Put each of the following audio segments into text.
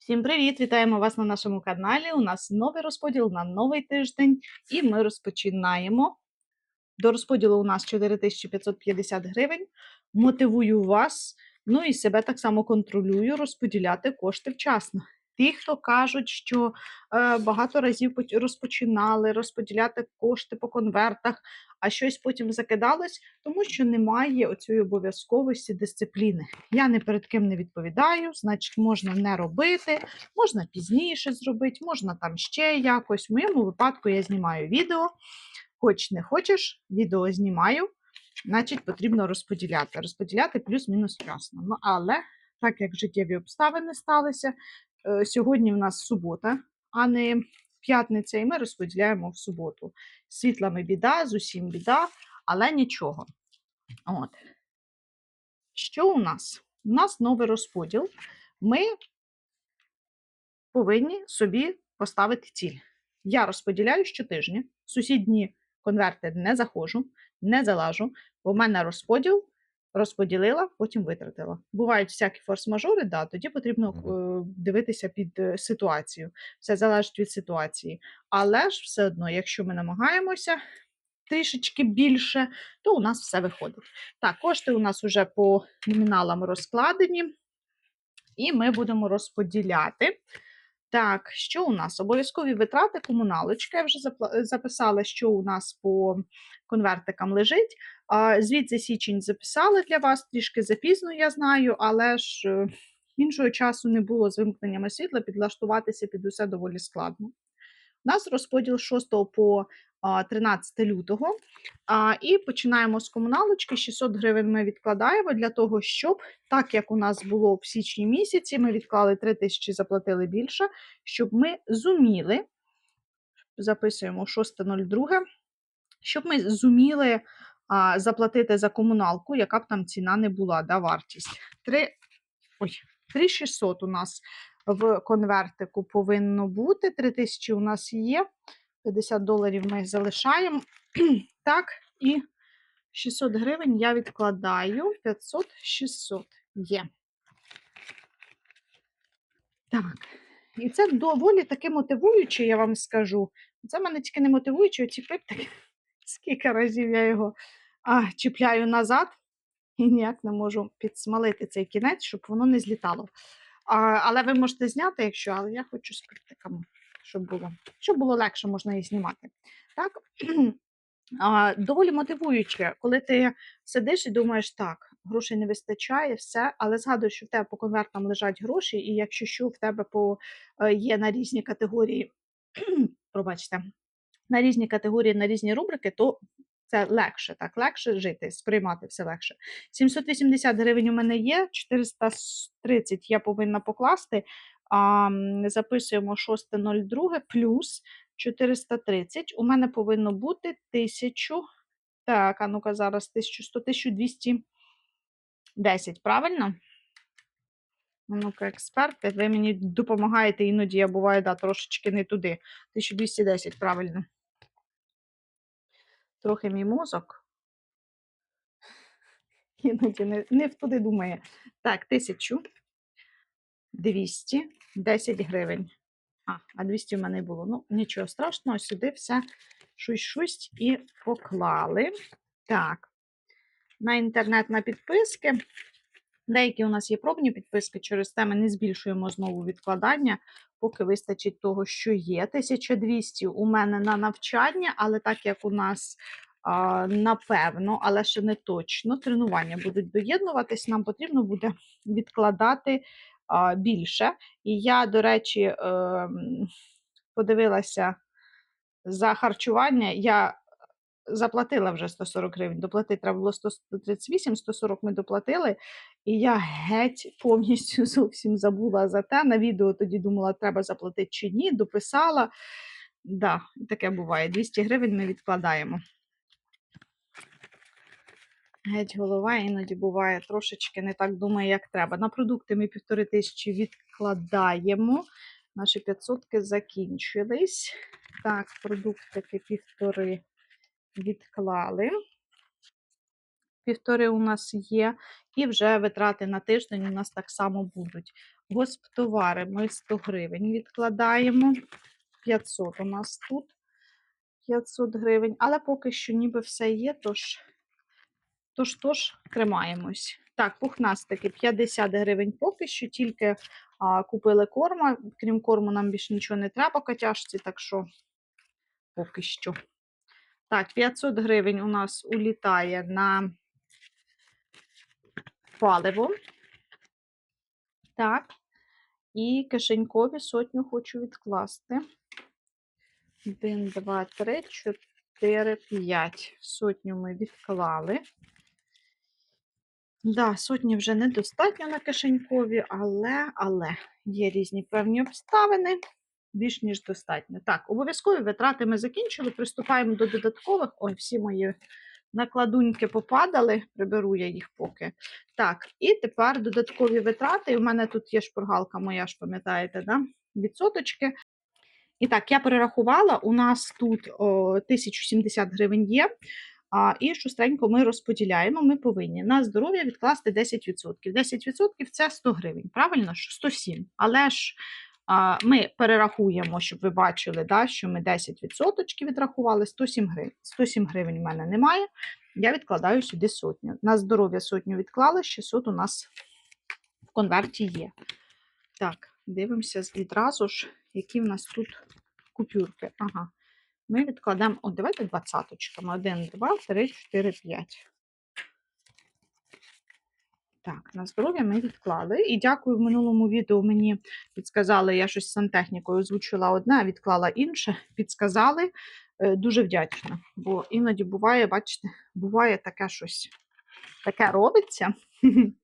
Всім привіт! Вітаємо вас на нашому каналі. У нас новий розподіл на новий тиждень, і ми розпочинаємо. До розподілу у нас 4550 гривень. Мотивую вас, ну і себе так само контролюю, розподіляти кошти вчасно. Ті, хто кажуть, що е, багато разів розпочинали розподіляти кошти по конвертах, а щось потім закидалось, тому що немає оцієї обов'язковості дисципліни. Я не перед ким не відповідаю, значить, можна не робити, можна пізніше зробити, можна там ще якось. В моєму випадку я знімаю відео. Хоч не хочеш, відео знімаю, значить потрібно розподіляти. Розподіляти плюс-мінус вчасно. Ну, але так як життєві обставини сталися, е, сьогодні в нас субота, а не п'ятниця, і ми розподіляємо в суботу. Світлами біда, з усім біда, але нічого. От. Що у нас? У нас новий розподіл. Ми повинні собі поставити ціль. Я розподіляю щотижня. Сусідні конверти не заходжу, не залажу, бо в мене розподіл розподілила, потім витратила. Бувають всякі форс-мажори, да, тоді потрібно е, дивитися під е, ситуацію. Все залежить від ситуації. Але ж все одно, якщо ми намагаємося трішечки більше, то у нас все виходить. Так, кошти у нас вже по номіналам розкладені, і ми будемо розподіляти. Так, що у нас? Обов'язкові витрати комуналочки. Я вже записала, що у нас по конвертикам лежить. За січень записали для вас трішки запізно, я знаю, але ж е, іншого часу не було з вимкненнями світла, підлаштуватися під усе доволі складно. У нас розподіл 6 по 13 лютого. І починаємо з комуналочки. 600 гривень ми відкладаємо для того, щоб, так як у нас було в січні місяці, ми відклали 3 тисячі, заплатили більше, щоб ми зуміли, записуємо 6.02, щоб ми зуміли а, заплатити за комуналку, яка б там ціна не була, да, вартість. 3, ой, 3600 у нас в конвертику повинно бути. 3000 у нас є. 50 доларів ми залишаємо. Так, і 600 гривень я відкладаю. 500, 600 є. Так. І це доволі таки мотивуюче, я вам скажу. Це мене тільки не мотивуюче, оці пиптики. Скільки разів я його а, чіпляю назад і ніяк не можу підсмалити цей кінець, щоб воно не злітало. А, але ви можете зняти, якщо, але я хочу з пиптиками, щоб було. Щоб було легше, можна їх знімати. Так? А, доволі мотивуюче, коли ти сидиш і думаєш, так, грошей не вистачає, все, але згадуєш, що в тебе по конвертам лежать гроші, і якщо що в тебе по, е, є на різні категорії, пробачте, на різні категорії, на різні рубрики, то це легше, так, легше жити, сприймати все легше. 780 гривень у мене є, 430 я повинна покласти. А, записуємо 6.02 плюс 430. У мене повинно бути 1000. Так, а ну-ка зараз 1100, 1210, правильно? Ну-ка, експерти, ви мені допомагаєте, іноді я буваю, да, трошечки не туди. 1210, правильно. Трохи мій мозок. Іноді не, не туди думає. Так, 1210 гривень. А, а 200 в мене було. Ну, нічого страшного, сюди все шусь-шусь і поклали. Так, на інтернет на підписки. Деякі у нас є пробні підписки, через те ми не збільшуємо знову відкладання, поки вистачить того, що є. 1200 у мене на навчання, але так як у нас напевно, але ще не точно, тренування будуть доєднуватись, нам потрібно буде відкладати більше. І я, до речі, ем, подивилася за харчування. Я заплатила вже 140 гривень. Доплатити треба було 138, 140 ми доплатили. І я геть повністю зовсім забула за те. На відео тоді думала, треба заплатити чи ні, дописала. Да, таке буває. 200 гривень ми відкладаємо. Геть голова іноді буває трошечки не так думає, як треба. На продукти ми півтори тисячі відкладаємо. Наші 500 закінчились. Так, продуктики півтори відклали. півтори у нас є, і вже витрати на тиждень у нас так само будуть. Госптовари ми 100 гривень відкладаємо. 500 у нас тут 500 гривень, але поки що ніби все є, тож, тож, тож тримаємось. Так, пухнастики 50 гривень поки що, тільки а, купили корма. Крім корму, нам більше нічого не треба котяжці, так що поки що. Так, 500 гривень у нас улітає на паливо. Так. І кишенькові сотню хочу відкласти. 1, 2, 3, 4, 5. Сотню ми відклали. Да, сотні вже недостатньо на кишенькові, але, але є різні певні обставини. Більш ніж достатньо. Так, обов'язкові витрати ми закінчили. Приступаємо до додаткових. Ой, всі мої накладуньки попадали, приберу я їх поки. Так, і тепер додаткові витрати. У мене тут є шпоргалка моя, ж пам'ятаєте, да? відсоточки. І так, я перерахувала, у нас тут о, 1070 гривень є. А, і шустренько ми розподіляємо. Ми повинні на здоров'я відкласти 10%. 10% це 100 гривень, правильно? ж? 107. Але ж ми перерахуємо, щоб ви бачили, да, що ми 10% відрахували, 107 гривень. 107 гривень в мене немає. Я відкладаю сюди сотню. На здоров'я сотню відклали, 600 у нас в конверті є. Так, дивимося відразу ж, які в нас тут купюрки. Ага. Ми відкладемо, о, давайте двадцяточками. 1, 2, 3, 4, 5. Так, на здоров'я ми відклали. І дякую, в минулому відео мені підсказали, я щось сантехнікою озвучила одне, а відклала інше. Підсказали. Е, Дуже вдячна. Бо іноді буває, бачите, буває таке щось. Таке робиться.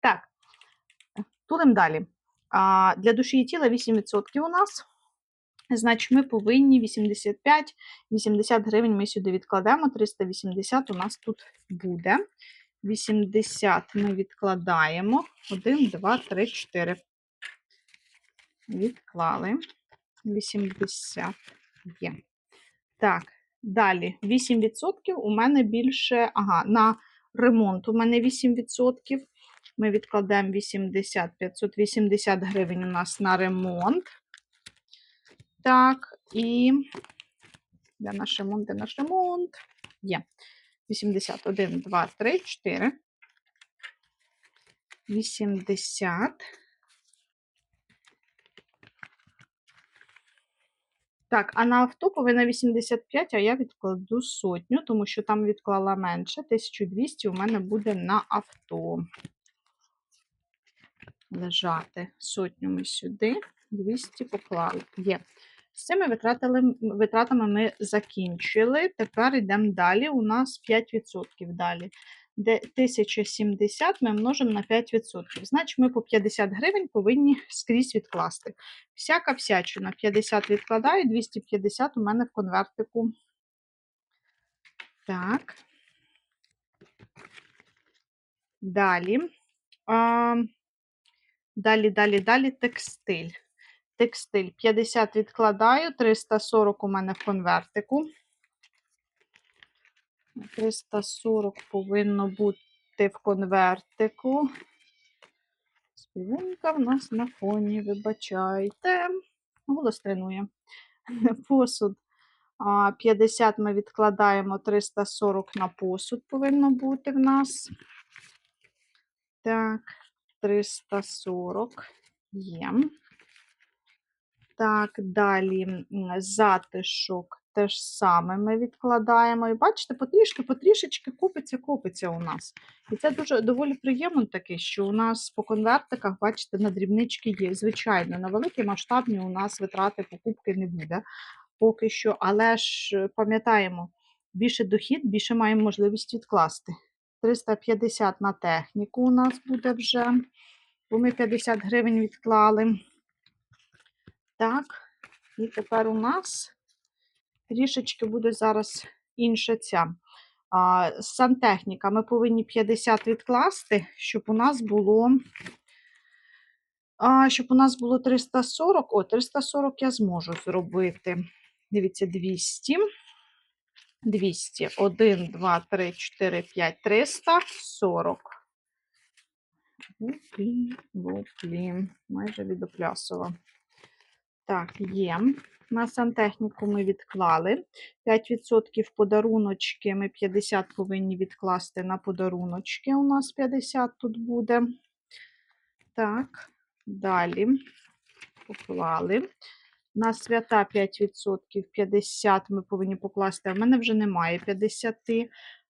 Так, тулим далі. А, Для душі і тіла 8% у нас. Значить, ми повинні 85-80 гривень ми сюди відкладемо. 380 у нас тут буде. 80 ми відкладаємо. 1, 2, 3, 4. Відклали. 80 є. Так, далі 8% у мене більше. Ага, на ремонт у мене 8%. Ми відкладемо 80, 580 гривень у нас на ремонт. Так, і де наш ремонт, де наш ремонт? Є. 81, 2, 3, 4. 80. Так, а на авто повинна 85, а я відкладу сотню, тому що там відклала менше. 1200 у мене буде на авто. Лежати. Сотню ми сюди, 200 поклали. Є. З цими витратили, витратами ми закінчили. Тепер йдемо далі. У нас 5% далі. Де 1070 ми множимо на 5%. Значить, ми по 50 гривень повинні скрізь відкласти. Всяка всячина 50 відкладаю, 250 у мене в конвертику. Так. Далі. А, далі, далі, далі текстиль. Текстиль 50 відкладаю, 340 у мене в конвертику. 340 повинно бути в конвертику. Співинка в нас на фоні, вибачайте. Голос тренує. Посуд. 50 ми відкладаємо, 340 на посуд повинно бути в нас. Так, 340 є. Так, далі затишок теж саме ми відкладаємо. І бачите, потрішки, потрішечки купиться, купиться у нас. І це дуже доволі приємно таке, що у нас по конвертиках, бачите, на дрібнички є. Звичайно, на великі масштабні у нас витрати покупки не буде поки що, але ж е, пам'ятаємо, більше дохід, більше маємо можливість відкласти. 350 на техніку у нас буде вже, бо ми 50 гривень відклали. Так, і тепер у нас трішечки буде зараз інша ця. А, сантехніка. Ми повинні 50 відкласти, щоб у нас було. А, щоб у нас було 340. О, 340 я зможу зробити. Дивіться, 200. 200. 1, 2, 3, 4, 5, 300, 40. Буплі, буплі. Майже відоплясова. Так, є. На сантехніку ми відклали. 5% подаруночки. Ми 50 повинні відкласти на подаруночки. У нас 50 тут буде. Так, далі поклали. На свята 5%, 50 ми повинні покласти. А в мене вже немає 50.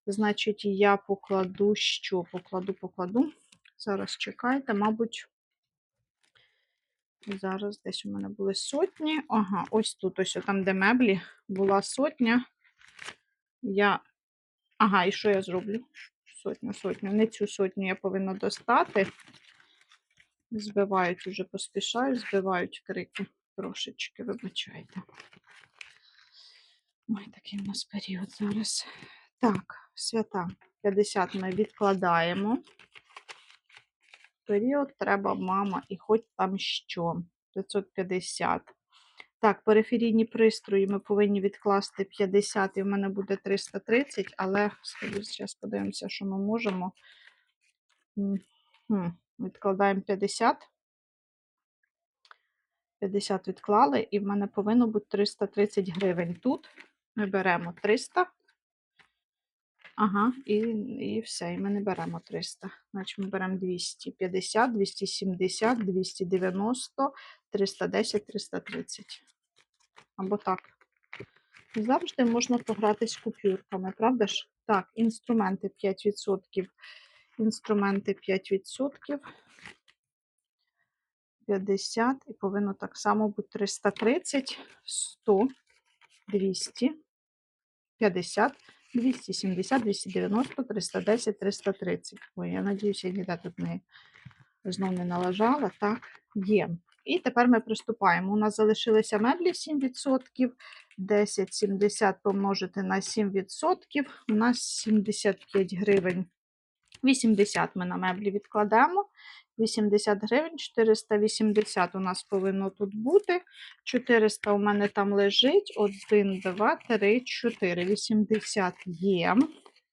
Значить, я покладу що? Покладу, покладу. Зараз чекайте, мабуть. Зараз десь у мене були сотні. Ага, ось тут, ось там, де меблі, була сотня. Я. Ага, і що я зроблю? Сотню, сотню. Не цю сотню я повинна достати. Збивають уже поспішаю, збивають крики трошечки, вибачайте. Ой, такий у нас період зараз. Так, свята 50 ми відкладаємо. Період треба мама і хоч там що. 550. Так, периферійні пристрої ми повинні відкласти 50, і в мене буде 330, але зараз подивимося, що ми можемо. Відкладаємо 50. 50 відклали, і в мене повинно бути 330 гривень. Тут ми беремо 300. Ага, і, і все, і ми не беремо 300. Значить, ми беремо 250, 270, 290, 310, 330. Або так. Завжди можна погратись купюрками, правда ж? Так, інструменти 5%. Інструменти 5%. 50 і повинно так само бути 330, 100, 200, 50, 270, 290, 310, 330. Ой, я надіюся, я ніде тут не знов не налажала. Так, є. І тепер ми приступаємо. У нас залишилися меблі 7%, 10,70 помножити на 7%. У нас 75 гривень. 80 ми на меблі відкладемо. 80 гривень, 480 у нас повинно тут бути. 400 у мене там лежить. 1, 2, 3, 4. 80 є.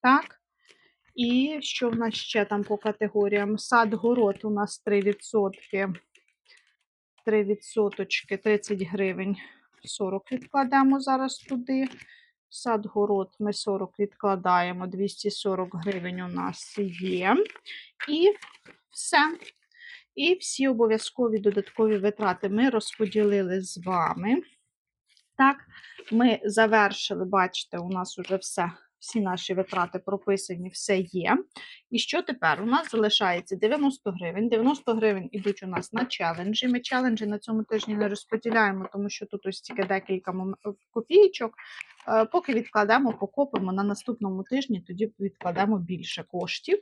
Так. І що в нас ще там по категоріям? Сад, город у нас 3%. 3%, 30 гривень. 40 відкладемо зараз туди. Сад, город ми 40 відкладаємо, 240 гривень у нас є. І все. І всі обов'язкові додаткові витрати ми розподілили з вами. Так, ми завершили, бачите, у нас вже все. Всі наші витрати прописані, все є. І що тепер? У нас залишається 90 гривень. 90 гривень йдуть у нас на челенджі. Ми челенджі на цьому тижні не розподіляємо, тому що тут ось тільки декілька копійочок. Е, поки відкладемо, покопимо на наступному тижні, тоді відкладемо більше коштів.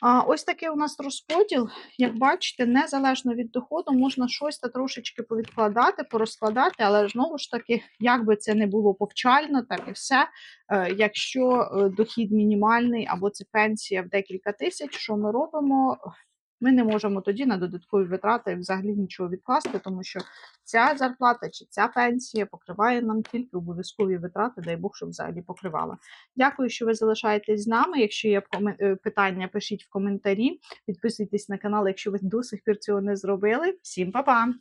А, Ось такий у нас розподіл. Як бачите, незалежно від доходу, можна щось та трошечки повідкладати, порозкладати, але знову ж таки, як би це не було повчально, так і все. Е, якщо е, дохід мінімальний або це пенсія в декілька тисяч, що ми робимо? Ми не можемо тоді на додаткові витрати взагалі нічого відкласти, тому що ця зарплата чи ця пенсія покриває нам тільки обов'язкові витрати, дай Бог, щоб взагалі покривала. Дякую, що ви залишаєтесь з нами. Якщо є е, питання, пишіть в коментарі. Підписуйтесь на канал, якщо ви до сих пір цього не зробили. Всім па-па!